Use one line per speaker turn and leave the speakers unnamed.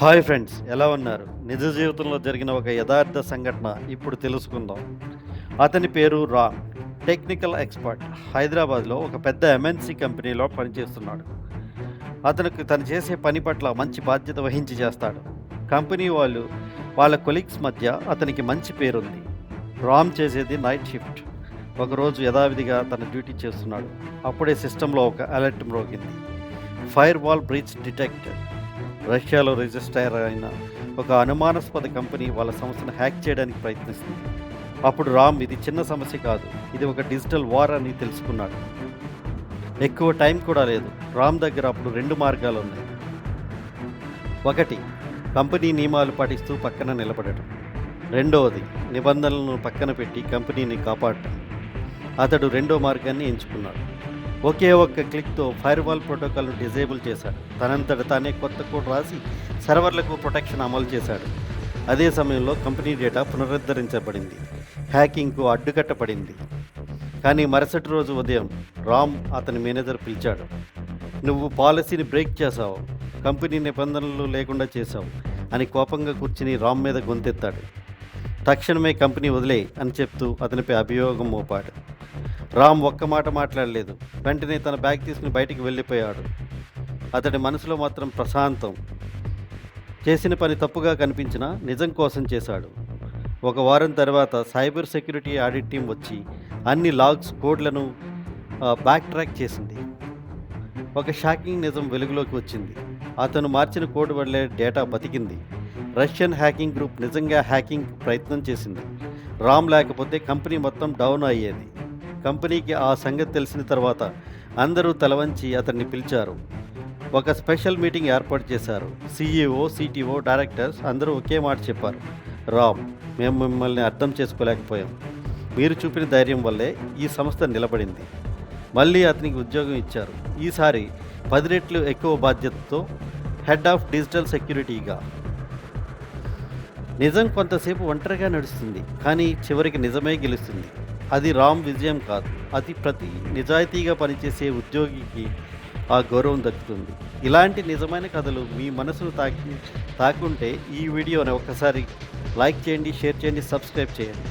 Hi friends ఎలా ఉన్నారు? నిజ జీవితంలో జరిగిన ఒక యథార్థ సంఘటన ఇప్పుడు తెలుసుకుందాం. అతని పేరు రామ్ టెక్నికల్ ఎక్స్పర్ట్. హైదరాబాద్లో ఒక పెద్ద ఎంఎన్సి కంపెనీలో పనిచేస్తున్నాడు. అతనికి తను చేసే పని పట్ల మంచి బాధ్యత వహించి చేస్తాడు. కంపెనీ వాళ్ళు వాళ్ళ కొలీగ్స్ మధ్య అతనికి మంచి పేరుంది. రామ్ చేసేది నైట్ షిఫ్ట్ ఒకరోజు యథావిధిగా తన డ్యూటీ చేస్తున్నాడు. అప్పుడే సిస్టంలో ఒక అలర్ట్ మ్రోగింది. Firewall breach detected. రష్యాలో రిజిస్టర్ అయిన ఒక అనుమానాస్పద కంపెనీ వాళ్ళ సంస్థను హ్యాక్ చేయడానికి ప్రయత్నిస్తుంది. అప్పుడు రామ్ ఇది చిన్న సమస్య కాదు. ఇది ఒక డిజిటల్ వార్ అని తెలుసుకున్నాడు. ఎక్కువ టైం కూడా లేదు. రామ్ దగ్గర అప్పుడు రెండు మార్గాలు ఉన్నాయి. ఒకటి కంపెనీ నియమాలు పాటిస్తూ పక్కన నిలబడటం. రెండవది నిబంధనలను పక్కన పెట్టి కంపెనీని కాపాడటం. అతడు రెండో మార్గాన్ని ఎంచుకున్నాడు. ఒకే ఒక్క క్లిక్తో ఫైర్వాల్ ప్రోటోకాల్ను డిజేబుల్ చేశాడు. తనంతట తానే కొత్త కోడ్ రాసి సర్వర్లకు ప్రొటెక్షన్ అమలు చేశాడు. అదే సమయంలో కంపెనీ డేటా పునరుద్ధరించబడింది. హ్యాకింగ్కు అడ్డుకట్టబడింది. కానీ మరుసటి రోజు ఉదయం రామ్ అతని మేనేజర్ పిలిచాడు. నువ్వు పాలసీని బ్రేక్ చేశావు. కంపెనీ నిబంధనలు లేకుండా చేశావు అని కోపంగా కూర్చుని రామ్ మీద గొంతెత్తాడు. తక్షణమే కంపెనీ వదిలే అని చెప్తూ అతనిపై అభియోగం మోపాడు. రామ్ ఒక్క మాట మాట్లాడలేదు. వెంటనే తన బ్యాగ్ తీసుకుని బయటికి వెళ్ళిపోయాడు. అతడి మనసులో మాత్రం ప్రశాంతం. చేసిన పని తప్పుగా కనిపించినా నిజం కోసం చేశాడు. ఒక వారం తర్వాత సైబర్ సెక్యూరిటీ ఆడిట్ టీం వచ్చి అన్ని లాగ్స్ కోడ్లను బ్యాక్ ట్రాక్ చేసింది. ఒక షాకింగ్ నిజం వెలుగులోకి వచ్చింది. అతను మార్చిన కోడ్ వల్లే డేటా బతికింది. రష్యన్ హ్యాకింగ్ గ్రూప్ నిజంగా హ్యాకింగ్ ప్రయత్నం చేసింది. రామ్ లేకపోతే కంపెనీ మొత్తం డౌన్ అయ్యేది. కంపెనీకి ఆ సంగతి తెలిసిన తర్వాత అందరూ తలవంచి అతన్ని పిలిచారు. ఒక స్పెషల్ మీటింగ్ ఏర్పాటు చేశారు. సీఈఓ సిటీఓ డైరెక్టర్స్ అందరూ ఒకే మాట చెప్పారు. రామ్ మేము మిమ్మల్ని అర్థం చేసుకోలేకపోయాం. మీరు చూపిన ధైర్యం వల్లే ఈ సంస్థ నిలబడింది. మళ్ళీ అతనికి ఉద్యోగం ఇచ్చారు. ఈసారి పది రెట్లు ఎక్కువ బాధ్యతతో హెడ్ ఆఫ్ డిజిటల్ సెక్యూరిటీగా. నిజం కొంతసేపు ఒంటరిగా నడుస్తుంది కానీ చివరికి నిజమే గెలుస్తుంది. అది రామ్ విజయం కాదు. అది ప్రతి నిజాయితీగా పనిచేసే ఉద్యోగికి ఆ గౌరవం దక్కుతుంది. ఇలాంటి నిజమైన కథలు మీ మనసును తాకి తాకుంటే ఈ వీడియోని ఒకసారి లైక్ చేయండి షేర్ చేయండి సబ్స్క్రైబ్ చేయండి.